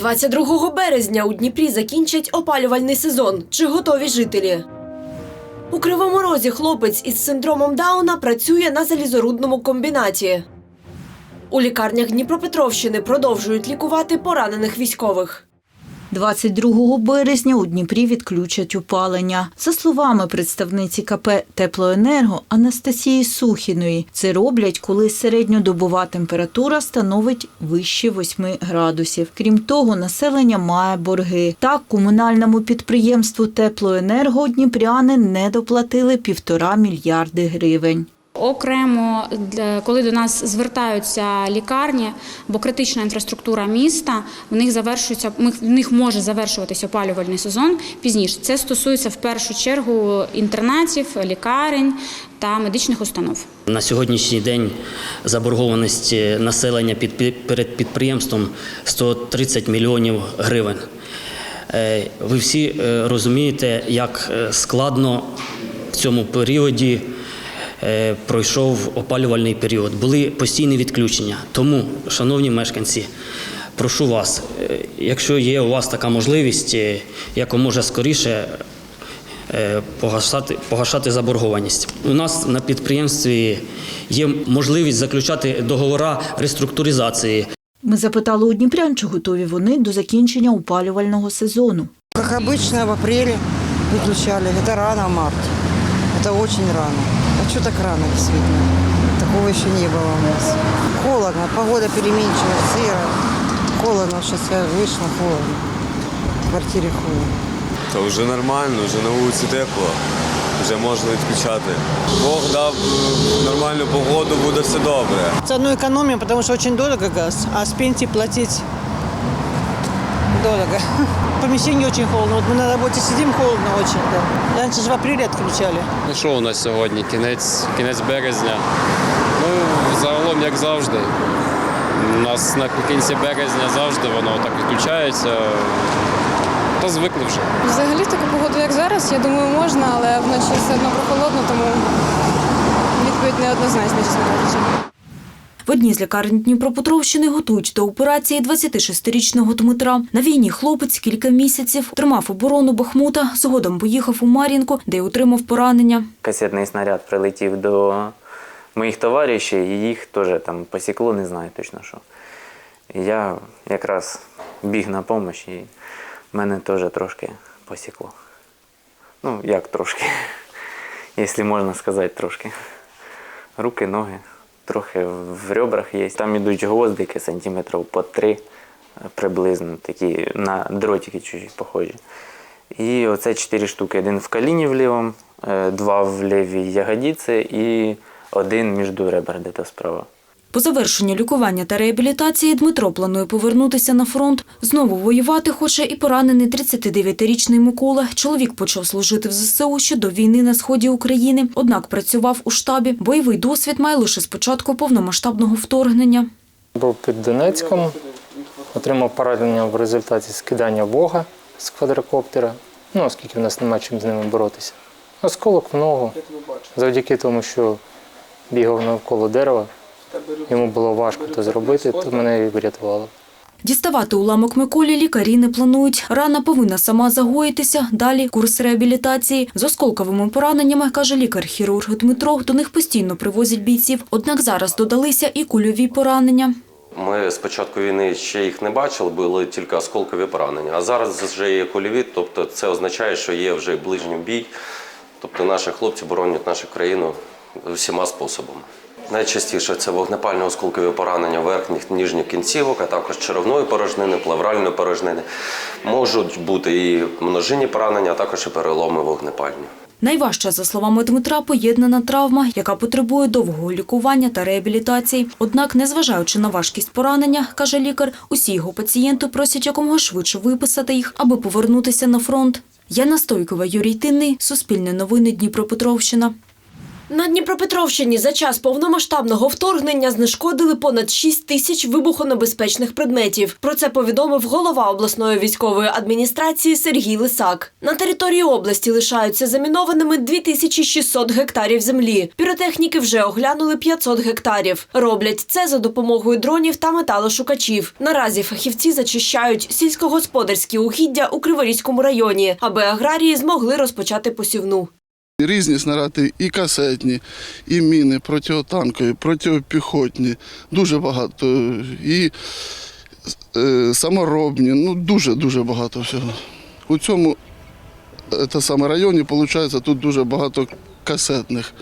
22 березня у Дніпрі закінчать опалювальний сезон. Чи готові жителі? У Кривому Розі хлопець із синдромом Дауна працює на залізорудному комбінаті. У лікарнях Дніпропетровщини продовжують лікувати поранених військових. 22 березня у Дніпрі відключать опалення. За словами представниці КП Теплоенерго Анастасії Сухіної, це роблять, коли середньодобова температура становить вище 8 градусів. Крім того, населення має борги. Так, комунальному підприємству Теплоенерго дніпряни не доплатили півтора мільярди гривень. Окремо, коли до нас звертаються лікарні, бо критична інфраструктура міста, в них завершується, в них- може завершуватися опалювальний сезон пізніше. Це стосується в першу чергу інтернатів, лікарень та медичних установ. На сьогоднішній день заборгованість населення під, перед підприємством 130 мільйонів гривень. Е, Ви всі е, розумієте, як е, складно в цьому періоді пройшов опалювальний період. Були постійні відключення. Тому, шановні мешканці, прошу вас, е, якщо є у вас така можливість, е, якомога скоріше е, погашати, погашати заборгованість. У нас на підприємстві є можливість заключати договори реструктуризації. Ми запитали у дніпрян, чи готові вони до закінчення опалювального сезону. Как обычно, в апреле выключали. Это рано, в марте. Это очень рано. А что так рано, действительно? Такого еще не было у нас. Холодно, погода переменчивая, сыро. Холодно, сейчас я вышла, холодно. В квартире холодно. Та вже нормально, вже на вулиці тепло, вже можна відключати. Бог дав е, нормальну погоду, буде все добре. Заодно экономим, потому что очень дорого газ, а с пенсии платить дорого. В помещении очень холодно. Вот мы на работе сидим, холодно очень. Да. Раньше же в апреле отключали. Ну що у нас сьогодні? Кінець, кінець березня. Ну, загалом, як завжди. У нас наприкінці березня завжди воно так відключається. Та звикли вже. Взагалі таку погоду, як зараз, я думаю, можна, але вночі все одно прохолодно, тому відповідь неоднозначна, чесно кажучи. В одній з лікарень Дніпропетровщини готують до операції 26-річного Дмитра. На війні хлопець кілька місяців тримав оборону Бахмута, згодом поїхав у Мар'їнку, де й отримав поранення. касетний снаряд прилетів до моїх товаришів, і їх теж там посікло, не знаю точно що. Я якраз біг на допомогу, і мене теж трошки посікло. Ну, як трошки, якщо можна сказати, трошки. Руки, ноги, трохи в ребрах є. Там ідуть гвоздики сантиметрів по три приблизно, такі на дротики чужі похожі. І оце чотири штуки. Один в коліні в лівому, е, два в лівій ягодиці і один між ребер, де-то справа. По завершенню лікування та реабілітації Дмитро планує повернутися на фронт. Знову воювати хоче і поранений 39-річний Микола. Чоловік почав служити в ЗСУ ще до війни на сході України, однак працював у штабі. Бойовий досвід має лише з початку повномасштабного вторгнення. Був під Донецьком, отримав поранення в результаті скидання Бога з квадрокоптера, ну, оскільки в нас немає чим з ними боротися. Осколок в ногу, завдяки тому, що бігав навколо дерева, йому було важко це зробити, то мене і врятувало. Діставати уламок Миколі лікарі не планують. Рана повинна сама загоїтися. Далі курс реабілітації. З осколковими пораненнями, каже лікар-хірург Дмитро, до них постійно привозять бійців. Однак зараз додалися і кульові поранення. Ми з початку війни ще їх не бачили, були тільки осколкові поранення. А зараз вже є кульові, тобто це означає, що є вже ближній бій. Тобто наші хлопці боронять нашу країну всіма способами. Найчастіше це вогнепальні осколкові поранення верхніх ніжніх кінцівок, а також черевної порожнини, плевральної порожнини. Можуть бути і множинні поранення, а також і переломи вогнепальні. Найважча, за словами Дмитра, поєднана травма, яка потребує довгого лікування та реабілітації. Однак, незважаючи на важкість поранення, каже лікар, усі його пацієнти просять якомога швидше виписати їх, аби повернутися на фронт. Яна Стойкова, Юрій Тинний, Суспільне новини Дніпропетровщина. На Дніпропетровщині за час повномасштабного вторгнення знешкодили понад 6 тисяч вибухонебезпечних предметів. Про це повідомив голова обласної військової адміністрації Сергій Лисак. На території області лишаються замінованими 2600 гектарів землі. Піротехніки вже оглянули 500 гектарів. Роблять це за допомогою дронів та металошукачів. Наразі фахівці зачищають сільськогосподарські угіддя у Криворізькому районі, аби аграрії змогли розпочати посівну. Різні снаряди, і касетні, і міни протитанкові, протипіхотні, дуже багато. І е, саморобні, ну дуже-дуже багато всього. У цьому е, те саме районі, виходить, тут дуже багато касетних,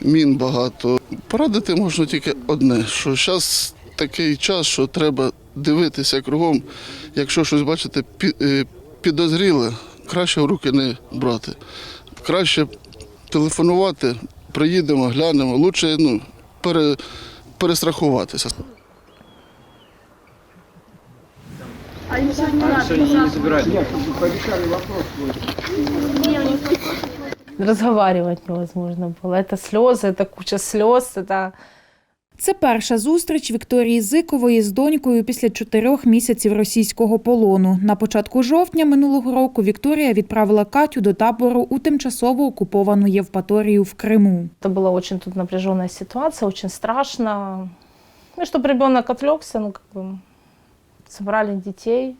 мін багато. Порадити можна тільки одне, що зараз такий час, що треба дивитися кругом. Якщо щось бачите е, підозріле, краще в руки не брати. Краще телефонувати, приїдемо, глянемо. Лучше ну, пере, перестрахуватися. Разговаривать невозможно было. Это слезы, это куча слез, это Це перша зустріч Вікторії Зикової з донькою після чотирьох місяців російського полону. На початку жовтня минулого року Вікторія відправила Катю до табору у тимчасово окуповану Євпаторію в Криму. Это была очень тут напряженная ситуация, очень страшно. Ну, и чтобы ребенок отвлекся, ну, как бы собрали детей,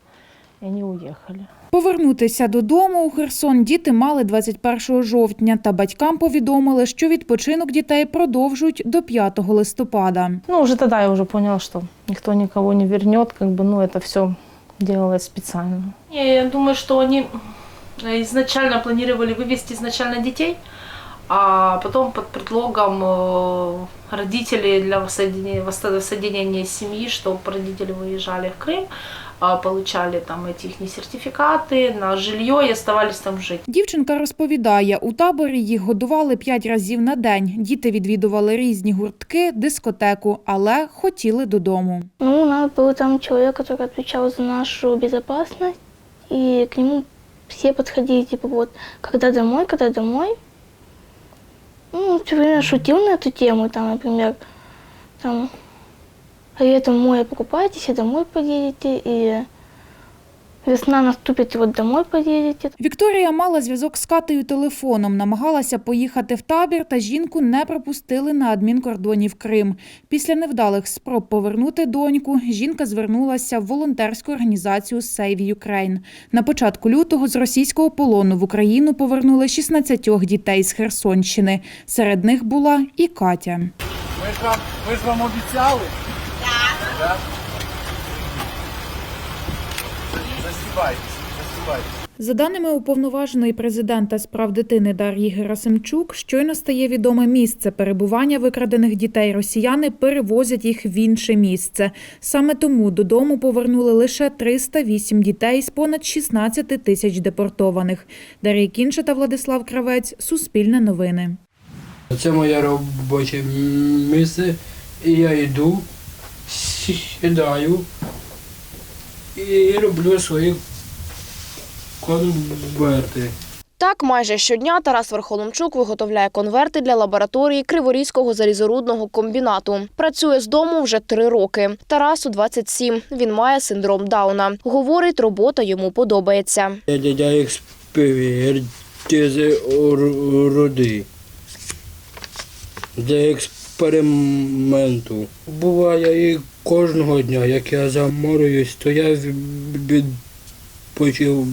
и они уехали. Повернутися додому у Херсон діти мали 21 жовтня, та батькам повідомили, що відпочинок дітей продовжують до 5 листопада. Ну, уже тогда я уже поняла, что никто никого не вернет, как бы, ну, это все делалось специально. Я думаю, что они изначально планировали вывести изначально детей, а потом под предлогом э, родителей для воссоединения, воссоединения семьи, чтобы родители выезжали в Крым, а, получали там эти их сертификаты на жилье и оставались там жить. Дівчинка розповідає, у таборі їх годували п'ять разів на день. Діти відвідували різні гуртки, дискотеку, але хотіли додому. Ну, у нас был там человек, который отвечал за нашу безопасность, и к нему все подходили, типа, вот, когда домой, когда домой. Ну, все время шутил на эту тему, там, например, там, а летом море покупаетесь, и домой поедете, и весна наступит, и вот домой поедете. Вікторія мала зв'язок з Катею телефоном, намагалася поїхати в табір, та жінку не пропустили на адмінкордоні в Крим. Після невдалих спроб повернути доньку, жінка звернулася в волонтерську організацію Save Ukraine. На початку лютого з російського полону в Україну повернули 16 дітей з Херсонщини. Серед них була і Катя. Ми ж вам, ми ж вам обіцяли? Так. Засівайтесь, засівайтесь. За даними уповноваженої президента з прав дитини Дар'ї Герасимчук, щойно стає відоме місце перебування викрадених дітей. Росіяни перевозять їх в інше місце. Саме тому додому повернули лише 308 дітей з понад 16 тисяч депортованих. Дар'я Кінча та Владислав Кравець. Суспільне новини. Це моє робоче місце, і я йду, сідаю і роблю свої конверти. Так, майже щодня Тарас Верхоломчук виготовляє конверти для лабораторії Криворізького залізорудного комбінату. Працює з дому вже три роки. Тарасу 27. Він має синдром Дауна. Говорить, робота йому подобається. Я дядя експертизи роди. Для експерименту. Буває і кожного дня, як я заморююсь, то я відпочиваю.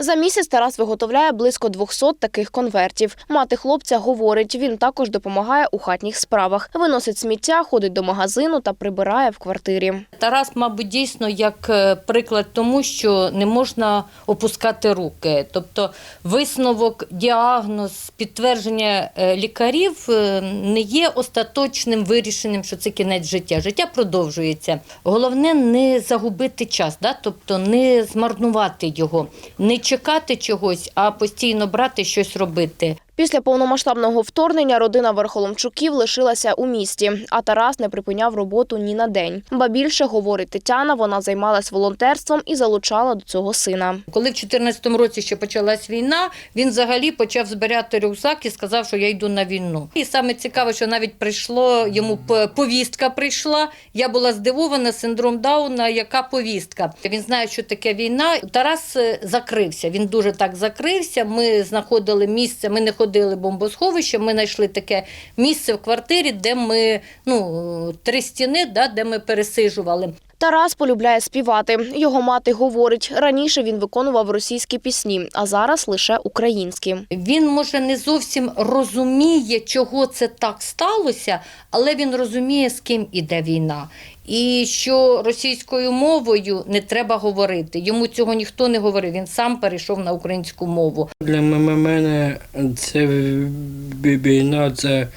За місяць Тарас виготовляє близько 200 таких конвертів. Мати хлопця говорить, він також допомагає у хатніх справах. Виносить сміття, ходить до магазину та прибирає в квартирі. Тарас, мабуть, дійсно як е, приклад тому, що не можна опускати руки. Тобто висновок, діагноз, підтвердження е, лікарів е, не є остаточним вирішенням, що це кінець життя. Життя продовжується. Головне не загубити час, да? тобто не змарнувати його, не чекати чогось, а постійно брати щось робити. Після повномасштабного вторгнення родина Верхоломчуків лишилася у місті, а Тарас не припиняв роботу ні на день. Ба більше говорить Тетяна, вона займалась волонтерством і залучала до цього сина. Коли в 2014 році ще почалась війна, він взагалі почав збирати рюкзак і сказав, що я йду на війну. І саме цікаве, що навіть прийшло йому повістка. Прийшла. Я була здивована синдром Дауна. Яка повістка? Він знає, що таке війна. Тарас е, закрився. Він дуже так закрився. Ми знаходили місце. Ми не ходили в бомбосховище. Ми знайшли таке місце в квартирі, де ми ну три стіни, да, де ми пересижували. Тарас полюбляє співати. Його мати говорить, раніше він виконував російські пісні, а зараз лише українські. Він може не зовсім розуміє, чого це так сталося, але він розуміє, з ким іде війна. І що російською мовою не треба говорити. Йому цього ніхто не говорив. Він сам перейшов на українську мову. Для мене це ві- війна, це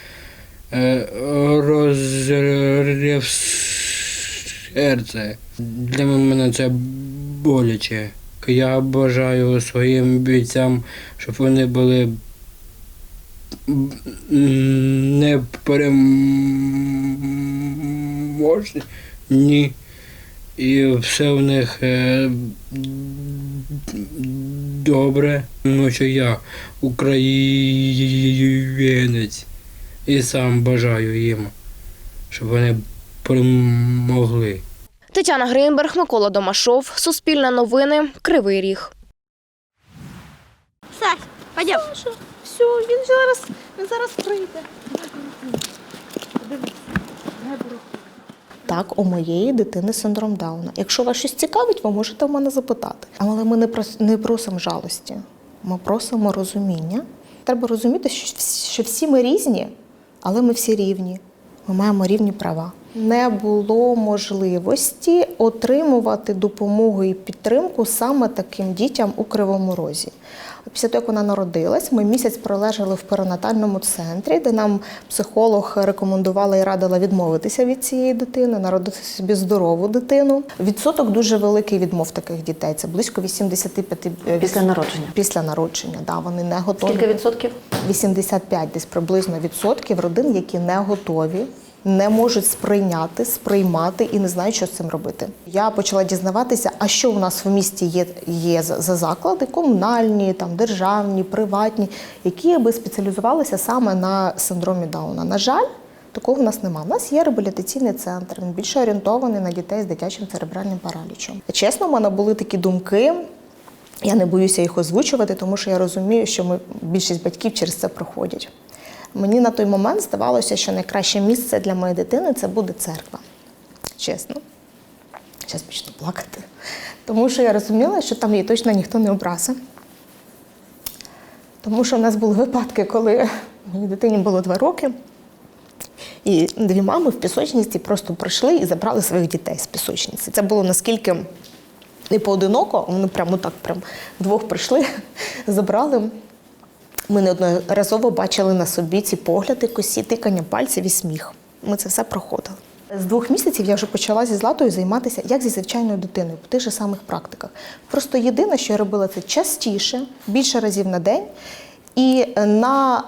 е, розрив серце. Для мене це боляче. Я бажаю своїм бійцям, щоб вони були непереможні. Ні. І все в них е, добре, тому що я українець і сам бажаю їм, щоб вони перемогли. Тетяна Гринберг, Микола Домашов, Суспільне новини, Кривий Ріг. Саш, пойдем. Все, він зараз, він зараз прийде. Так, у моєї дитини синдром Дауна. Якщо вас щось цікавить, ви можете в мене запитати. Але ми не прос- не просимо жалості, ми просимо розуміння. Треба розуміти, що всі- що всі ми різні, але ми всі рівні. Ми маємо рівні права. Не було можливості отримувати допомогу і підтримку саме таким дітям у Кривому Розі. Після того, як вона народилась, ми місяць пролежали в перинатальному центрі, де нам психолог рекомендувала і радила відмовитися від цієї дитини, народити собі здорову дитину. Відсоток дуже великий відмов таких дітей. Це близько 85 Після народження? Після народження, да, вони не готові. Скільки відсотків? 85 десь приблизно відсотків родин, які не готові. Не можуть сприйняти, сприймати і не знають, що з цим робити. Я почала дізнаватися, а що у нас в місті є, є за за заклади комунальні, там державні, приватні, які би спеціалізувалися саме на синдромі Дауна. На жаль, такого в нас немає. У нас є реабілітаційний центр. Він більше орієнтований на дітей з дитячим церебральним паралічем. Чесно, в мене були такі думки. Я не боюся їх озвучувати, тому що я розумію, що ми більшість батьків через це проходять. Мені на той момент здавалося, що найкраще місце для моєї дитини це буде церква. Чесно. Зараз почну плакати. Тому що я розуміла, що там її точно ніхто не образив. Тому що в нас були випадки, коли моїй дитині було два роки, і дві мами в пісочниці просто прийшли і забрали своїх дітей з пісочниці. Це було наскільки не поодиноко, вони прямо так прям двох прийшли, забрали. Ми неодноразово бачили на собі ці погляди, косі, тикання пальців і сміх. Ми це все проходили. З двох місяців я вже почала зі Златою займатися як зі звичайною дитиною, по тих же самих практиках. Просто єдине, що я робила це частіше, більше разів на день. І на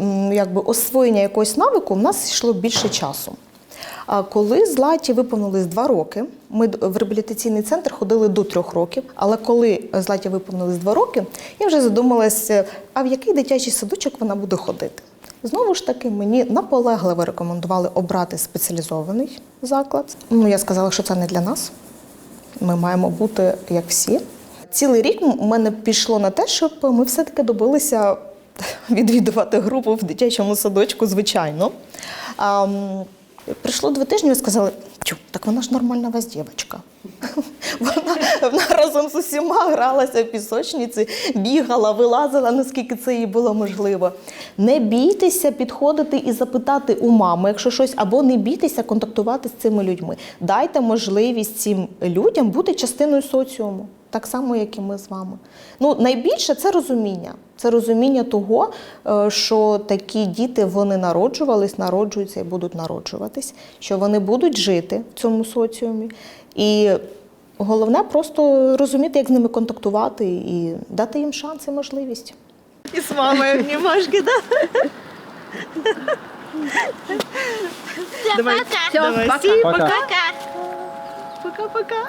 е, якби, освоєння якогось навику в нас йшло більше часу. Коли Златі виповнилось два роки, ми в реабілітаційний центр ходили до трьох років. Але коли Златі виповнилось два роки, я вже задумалася, а в який дитячий садочок вона буде ходити. Знову ж таки, мені наполегливо рекомендували обрати спеціалізований заклад. Ну, я сказала, що це не для нас. Ми маємо бути як всі. Цілий рік у мене пішло на те, щоб ми все-таки добилися відвідувати групу в дитячому садочку, звичайно. Прийшло два тижні і сказали, тю, так вона ж нормальна вас дівчинка. Вона, вона разом з усіма гралася в пісочниці, бігала, вилазила, наскільки це їй було можливо. Не бійтеся підходити і запитати у мами, якщо щось, або не бійтеся контактувати з цими людьми. Дайте можливість цим людям бути частиною соціуму, так само, як і ми з вами. Ну, найбільше це розуміння. Це розуміння того, е, що такі діти вони народжувались, народжуються і будуть народжуватись, що вони будуть жити в цьому соціумі. І головне просто розуміти, як з ними контактувати і дати їм шанс і можливість. И с мамой обнимашки, да? Давай, давай, пока. Си, Пока. пока. Пока-пока.